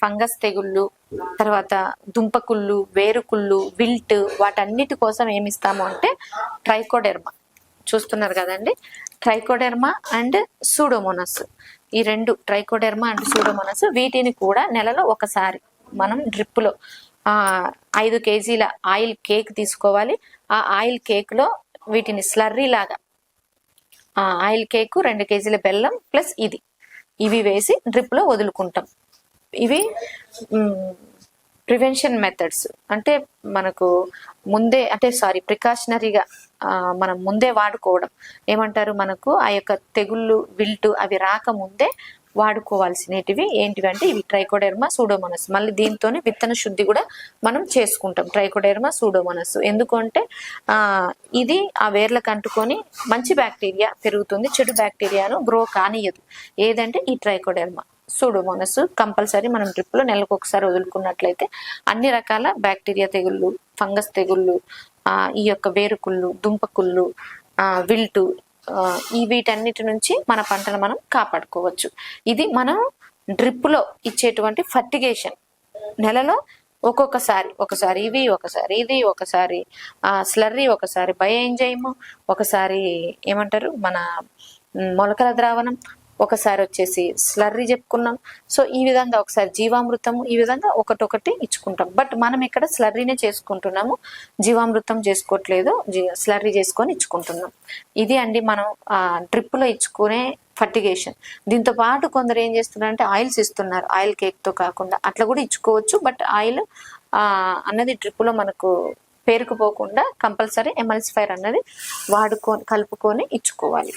Fungus తెగుళ్ళు తర్వాత దుంపకుళ్ళు వేరుకుళ్ళు విల్ట్ వాటన్నిటి కోసం ఏమిస్తాము అంటే ట్రైకోడెర్మా. చూస్తున్నారు కదండి? Trichoderma and pseudomonas. ఈ రెండు ట్రైకోడెర్మా అండ్ సూడోమోనస్ వీటిని కూడా నెలలో ఒకసారి మనం డ్రిప్పులో ఆ ఐదు కేజీల ఆయిల్ కేక్ తీసుకోవాలి. ఆ ఆయిల్ కేక్లో వీటిని స్లర్రీ లాగా ఆ ఆయిల్ కేక్ రెండు కేజీల బెల్లం ప్లస్ ఇది. ఇవి వేసి డ్రిప్లో వదులుకుంటాం. ఇవి ప్రివెన్షన్ మెథడ్స్ అంటే మనకు ముందే అంటే సారీ ప్రికాషనరీగా మనం ముందే వాడుకోవడం. ఏమంటారు మనకు? ఆ యొక్క తెగుళ్ళు విల్టు అవి రాకముందే వాడుకోవాల్సినటివి ఏంటివి అంటే ఇవి ట్రైకోడెర్మా సూడోమోనస్ మళ్ళీ దీంతోనే విత్తన శుద్ధి కూడా మనం చేసుకుంటాం ట్రైకోడెర్మా సూడోమోనస్ ఎందుకంటే ఇది ఆ వేర్లకు అంటుకొని మంచి బ్యాక్టీరియా పెరుగుతుంది చెడు బ్యాక్టీరియాను గ్రో కానియదు ఏదంటే ఈ ట్రైకోడెర్మా సూడోమోనస్ కంపల్సరీ మనం డ్రిప్లో నెలకు ఒకసారి వదులుకున్నట్లయితే అన్ని రకాల బ్యాక్టీరియా తెగుళ్ళు ఫంగస్ తెగుళ్ళు ఈ యొక్క వేరుకుళ్ళు దుంపకుళ్ళు విల్టు ఈ వీటన్నిటి నుంచి మన పంటను మనం కాపాడుకోవచ్చు. ఇది మనం డ్రిప్లో ఇచ్చేటువంటి ఫర్టిగేషన్ నెలలో ఒక్కొక్కసారి ఒకసారి ఇవి ఒకసారి ఇది ఒకసారి ఆ స్లర్రీ ఒకసారి బయ ఎంజైమ్ ఒకసారి ఏమంటారు మన మొలకల ద్రావణం ఒకసారి వచ్చేసి స్లర్రీ చెప్పుకున్నాం. సో ఈ విధంగా ఒకసారి జీవామృతం ఈ విధంగా ఒకటొకటి ఇచ్చుకుంటాం. బట్ మనం ఇక్కడ స్లర్రీనే చేసుకుంటున్నాము. జీవామృతం చేసుకోవట్లేదు. జీ- స్లర్రీ చేసుకొని ఇచ్చుకుంటున్నాం. ఇది అండి మనం డ్రిప్లో ఇచ్చుకునే ఫర్టిగేషన్. దీంతో పాటు కొందరు ఏం చేస్తున్నారంటే ఆయిల్స్ ఇస్తున్నారు. ఆయిల్ కేక్తో కాకుండా అట్లా కూడా ఇచ్చుకోవచ్చు. బట్ ఆయిల్ అన్నది డ్రిప్లో మనకు పేరుకుపోకుండా కంపల్సరీ ఎమల్సిఫైర్ అన్నది వాడుకొని కలుపుకొని ఇచ్చుకోవాలి.